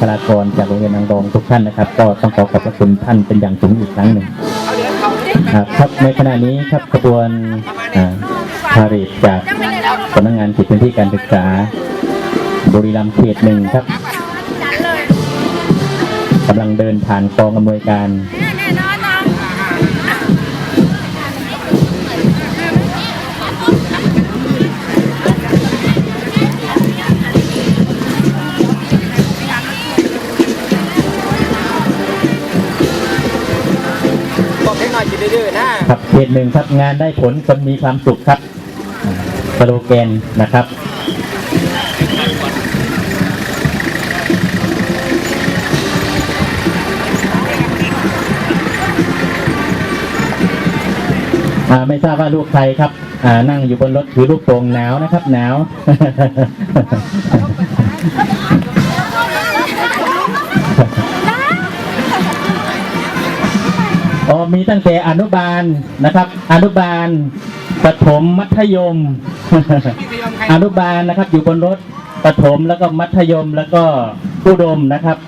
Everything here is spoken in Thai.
คลากรจากโรงเรียนนางรองทุกท่านนะครับ ก็ต้องขอขอบพระคุณท่านเป็นอย่างสูงอีกครั้งหนึ่งครับในขณะนี้ครับขบวนพาเหรดจากสำนักงานจิตพื้นที่การศึกษา บุรีรัมย์เขตหนึ่งครับกำลังเดินผ่านกองอำนวยการ อยกินดื้อๆนะครับเขตหนึ่งครับงานได้ผลคนมีความสุขครับสโลแกนนะครับไม่ทราบว่าลูกใครครับอ่านั่งอยู่บนรถถือลูกโป่งหนาวนะครับหนาว มีตั้งแต่อนุบาลนะครับ อนุบาลประถมมัธยม อนุบาลนะครับ อยู่บนรถประถมแล้วก็มัธยมแล้วก็อุดมนะครับ